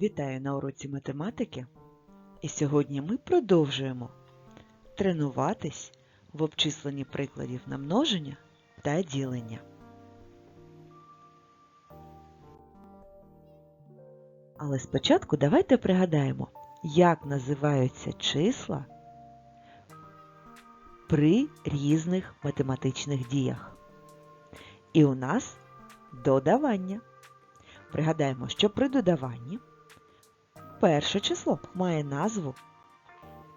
Вітаю на уроці математики. І сьогодні ми продовжуємо тренуватись в обчисленні прикладів на множення та ділення. Але спочатку давайте пригадаємо, як називаються числа при різних математичних діях. І у нас додавання. Пригадаємо, що при додаванні перше число має назву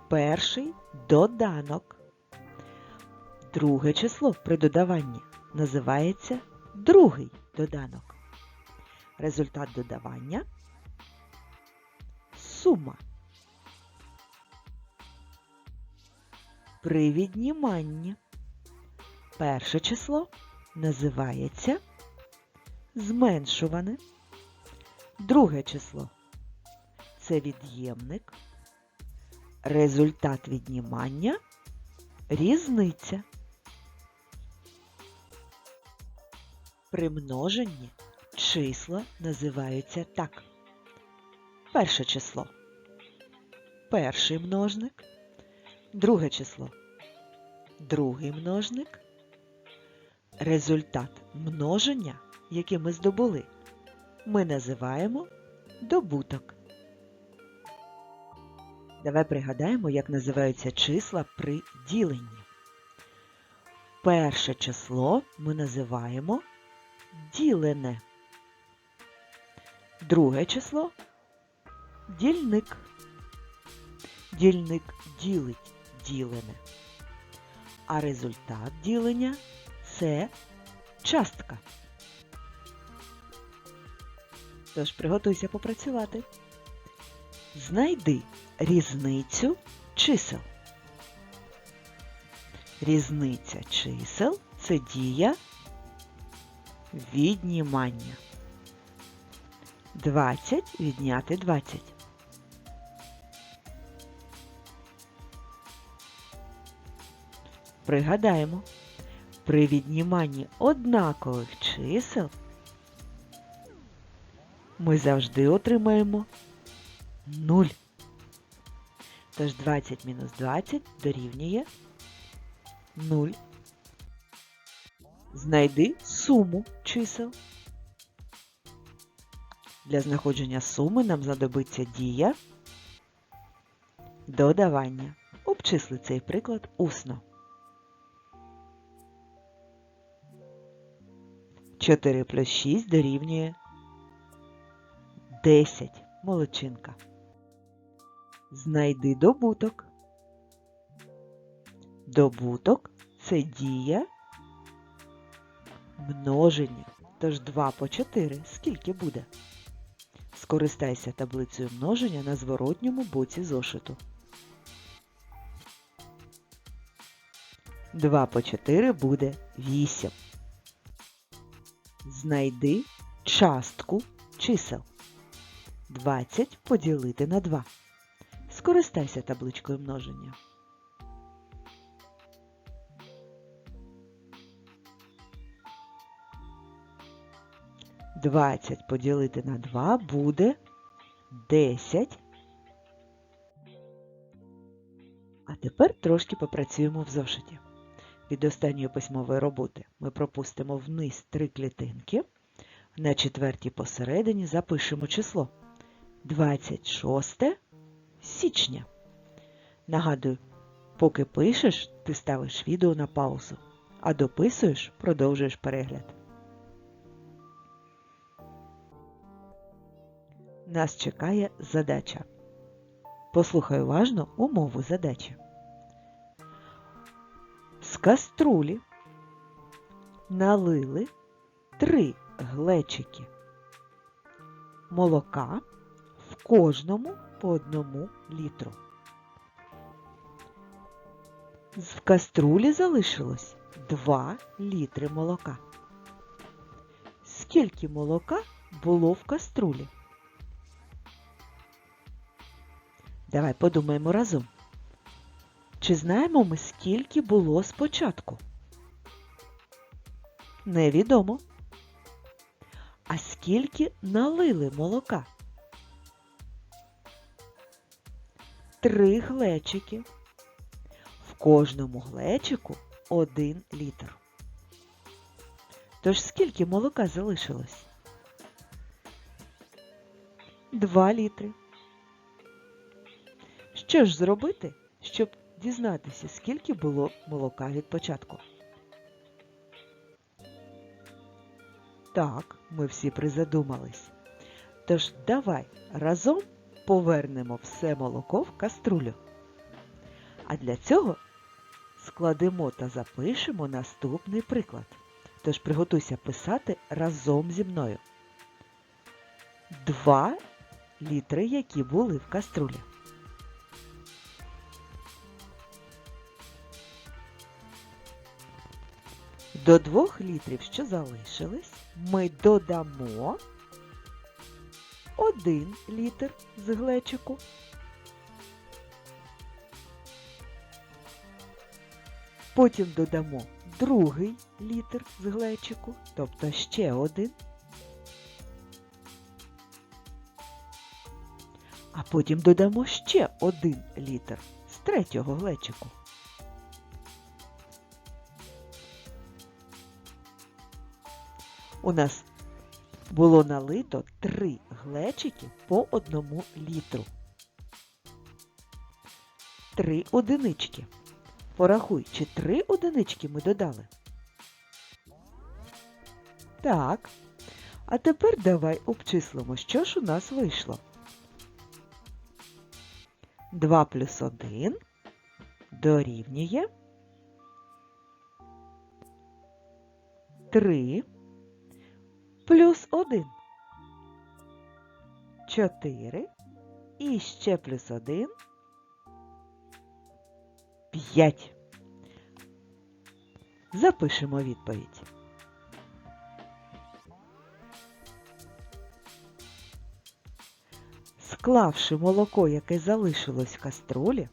перший доданок. Друге число при додаванні називається другий доданок. Результат додавання сума. При відніманні перше число називається зменшуване. Друге число це від'ємник. Результат віднімання різниця. При множенні числа називаються так. Перше число перший множник, друге число другий множник. Результат множення, який ми здобули, ми називаємо добуток. Давай пригадаємо, як називаються числа при діленні. Перше число ми називаємо ділене. Друге число дільник. Дільник ділить ділене. А результат ділення це частка. Тож приготуйся попрацювати. Знайди різницю чисел. Різниця чисел це дія віднімання. 20 відняти 20. Пригадаємо, при відніманні однакових чисел ми завжди отримаємо 0. Тож 20 мінус 20 дорівнює 0. Знайди суму чисел. Для знаходження суми нам знадобиться дія додавання. Обчисли цей приклад усно. 4 плюс 6 дорівнює 10. Молодчинка. Знайди добуток. Добуток це дія множення. Тож 2 по 4 скільки буде? Скористайся таблицею множення на зворотньому боці зошиту. 2 по 4 буде 8. Знайди частку чисел. 20 поділити на 2. Скористайся табличкою множення. Двадцять поділити на 2 буде 10. А тепер трошки попрацюємо в зошиті. Від останньої письмової роботи ми пропустимо вниз три клітинки. На четвертій посередині запишемо число 26 січня. Нагадую, поки пишеш, ти ставиш відео на паузу, а дописуєш, продовжуєш перегляд. Нас чекає задача. Послухай уважно умову задачі. З каструлі налили три глечики молока кожному по одному літру. В каструлі залишилось 2 літри молока. Скільки молока було в каструлі? Давай подумаємо разом. Чи знаємо ми, скільки було спочатку? Невідомо. А скільки налили молока? Три глечики. В кожному глечику один літр. Тож скільки молока залишилось? Два літри. Що ж зробити, щоб дізнатися, скільки було молока від початку? Так, ми всі призадумались. Тож давай разом повернемо все молоко в каструлю. А для цього складемо та запишемо наступний приклад. Тож приготуйся писати разом зі мною. Два літри, які були в каструлі. До двох літрів, що залишились, ми додамо один літр з глечику. Потім додамо другий літр з глечику, тобто ще один. А потім додамо ще один літр з третього глечику. У нас було налито три глечики по одному літру. Три одинички. Порахуй, чи три одинички ми додали? Так. А тепер давай обчислимо, що ж у нас вийшло. 2 плюс 1 дорівнює 3 плюс 1 4 і ще плюс 1 5. Запишемо відповідь. Склавши молоко, яке залишилось в каструлі,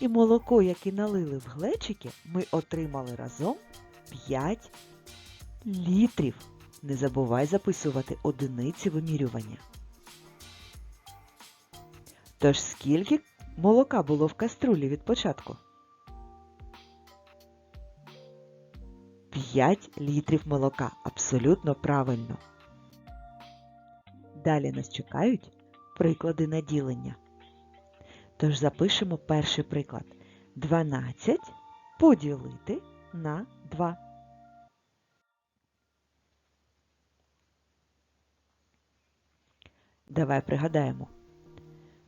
і молоко, яке налили в глечики, ми отримали разом 5 літрів. Не забувай записувати одиниці вимірювання. Тож скільки молока було в каструлі від початку? 5 літрів молока. Абсолютно правильно. Далі нас чекають приклади на ділення. Тож запишемо перший приклад. 12 поділити на 2. Давай пригадаємо,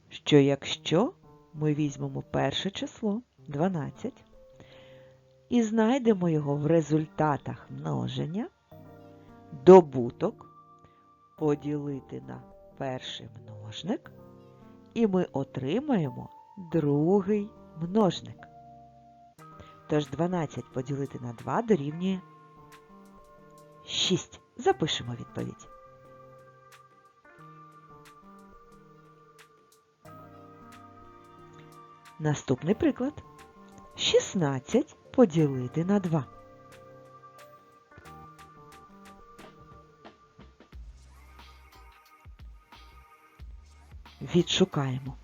що якщо ми візьмемо перше число 12 і знайдемо його в результатах множення, добуток поділити на перший множник, і ми отримаємо другий множник. Тож 12 поділити на 2 дорівнює 6. Запишемо відповідь. Наступний приклад. 16 поділити на 2. Відшукаємо.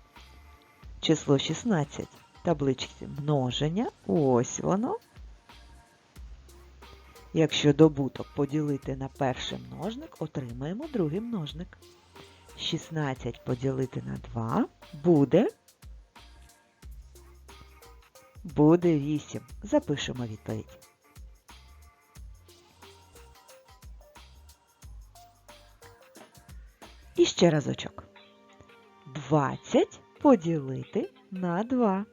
Число 16 табличці множення. Ось воно. Якщо добуток поділити на перший множник, отримаємо другий множник. 16 поділити на 2 буде Буде 8. Запишемо відповідь. І ще разочок. 20 поділити на 2.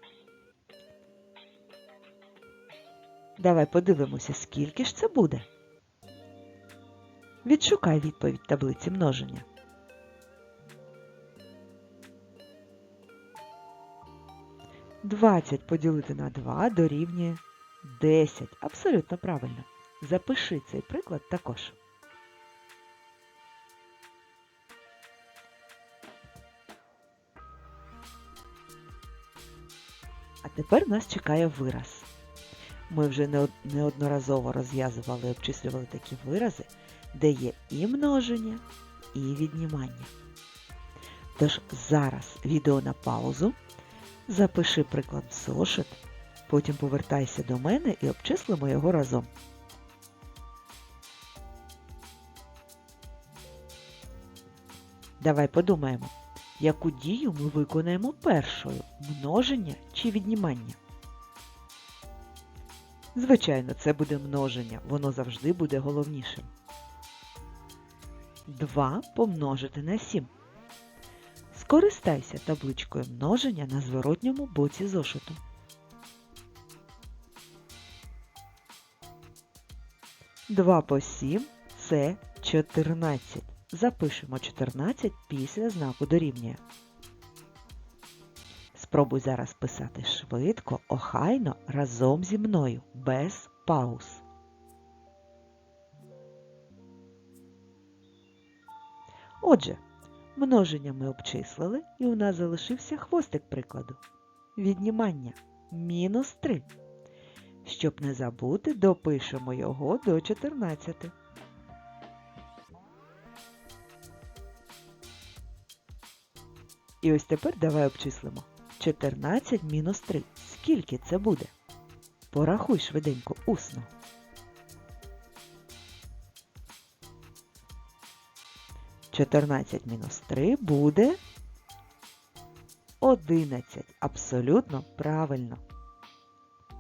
Давай подивимося, скільки ж це буде. Відшукай відповідь таблиці множення. 20 поділити на 2 дорівнює 10. Абсолютно правильно. Запиши цей приклад також. А тепер нас чекає вираз. Ми вже неодноразово розв'язували і обчислювали такі вирази, де є і множення, і віднімання. Тож зараз відео на паузу. Запиши приклад в зошит, потім повертайся до мене і обчислимо його разом. Давай подумаємо, яку дію ми виконаємо першою множення чи віднімання? Звичайно, це буде множення, воно завжди буде головнішим. 2 помножити на 7. Скористайся табличкою множення на зворотньому боці зошиту. Два по 7 – це 14. Запишемо 14 після знаку дорівнює. Спробуй зараз писати швидко, охайно, разом зі мною, без пауз. Отже, множення ми обчислили і у нас залишився хвостик прикладу. Віднімання мінус 3. Щоб не забути, допишемо його до 14. І ось тепер давай обчислимо. 14 мінус 3. Скільки це буде? Порахуй швиденько усно. Чотирнадцять мінус 3 буде 11. Абсолютно правильно.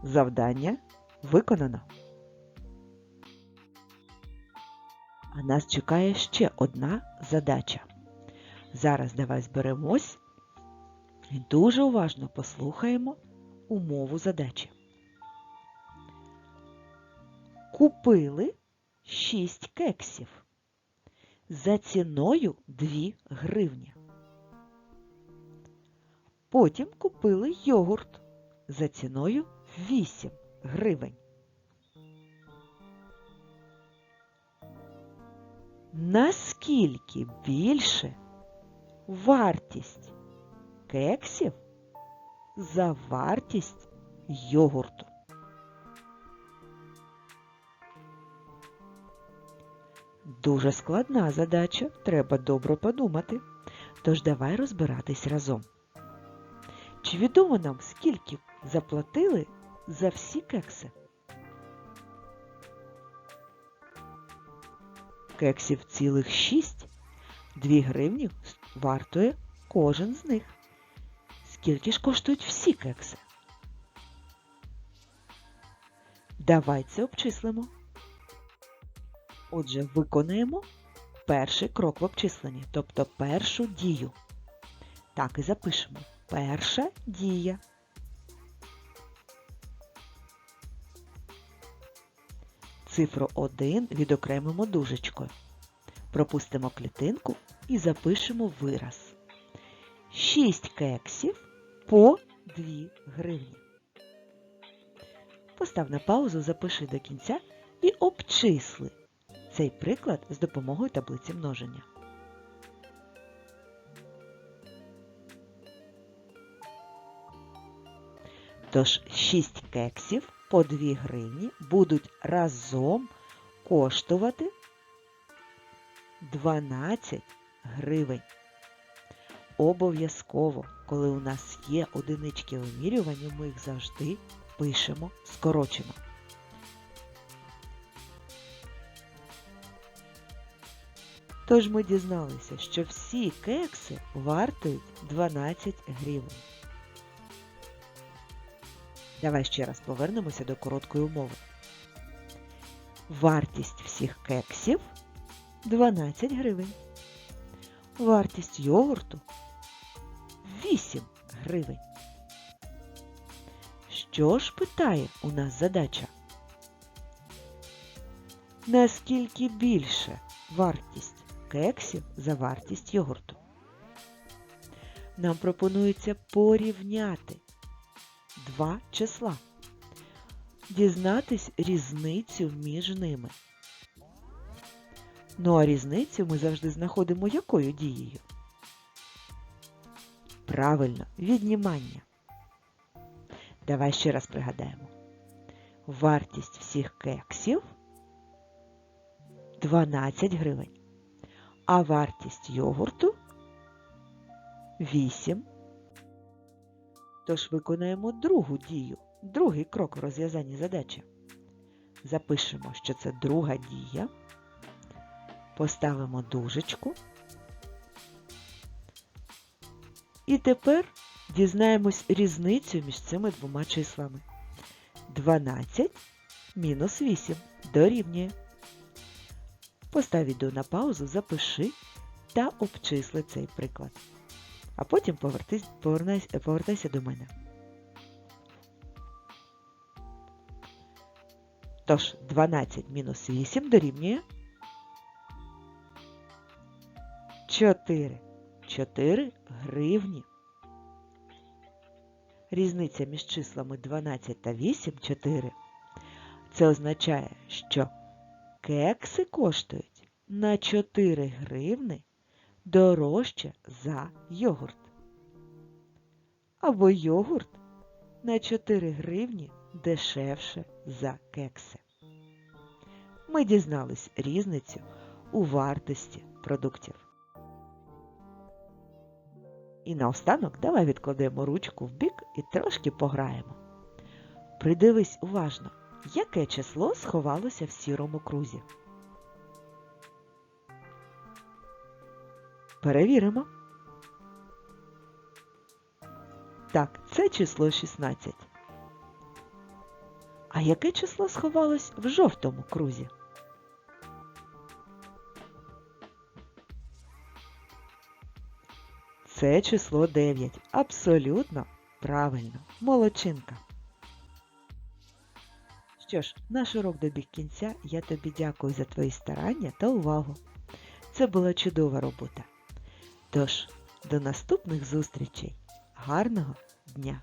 Завдання виконано. А нас чекає ще одна задача. Зараз давай зберемось і дуже уважно послухаємо умову задачі. Купили 6 кексів за ціною 2 гривні. Потім купили йогурт за ціною 8 гривень. Наскільки більше вартість кексів за вартість йогурту. Дуже складна задача, треба добре подумати. Тож давай розбиратись разом. Чи відомо нам, скільки заплатили за всі кекси? Кексів цілих шість. Дві гривні вартує кожен з них. Скільки ж коштують всі кекси? Давай це обчислимо. Отже, виконаємо перший крок в обчисленні, тобто першу дію. Так і запишемо. Перша дія. Цифру 1 відокремимо дужечкою. Пропустимо клітинку і запишемо вираз. 6 кексів по 2 гривні. Постав на паузу, запиши до кінця і обчисли цей приклад з допомогою таблиці множення. Тож 6 кексів по 2 гривні будуть разом коштувати 12 гривень. Обов'язково, коли у нас є одинички вимірювання, ми їх завжди пишемо скорочено. Тож ми дізналися, що всі кекси вартують 12 гривень. Давай ще раз повернемося до короткої умови. Вартість всіх кексів 12 гривень. Вартість йогурту 8 гривень. Що ж питає у нас задача? Наскільки більше вартість кексів за вартість йогурту? Нам пропонується порівняти два числа, дізнатись різницю між ними. Ну а різницю ми завжди знаходимо якою дією? Правильно, віднімання. Давай ще раз пригадаємо. Вартість всіх кексів 12 гривень, а вартість йогурту 8 Тож виконаємо другу дію, другий крок в розв'язанні задачі. Запишемо, що це друга дія. Поставимо дужечку. І тепер дізнаємось різницю між цими двома числами. 12 мінус 8 дорівнює. Постав відео на паузу, запиши та обчисли цей приклад. А потім повернись- повертайся до мене. Тож 12 мінус 8 дорівнює 4. 4 гривні. Різниця між числами 12 та 8 4. Це означає, що кекси коштують на 4 гривни дорожче за йогурт. Або йогурт на 4 гривні дешевше за кекси. Ми дізнались різницю у вартості продуктів. І наостанок давай відкладемо ручку в бік і трошки пограємо. Придивись уважно, яке число сховалося в сірому крузі. Перевіримо. Так, це число 16. А яке число сховалось в жовтому крузі? Це число 9. Абсолютно правильно. Молодчинка. Що ж, наш урок добіг кінця. Я тобі дякую за твої старання та увагу. Це була чудова робота. Тож, до наступних зустрічей. Гарного дня!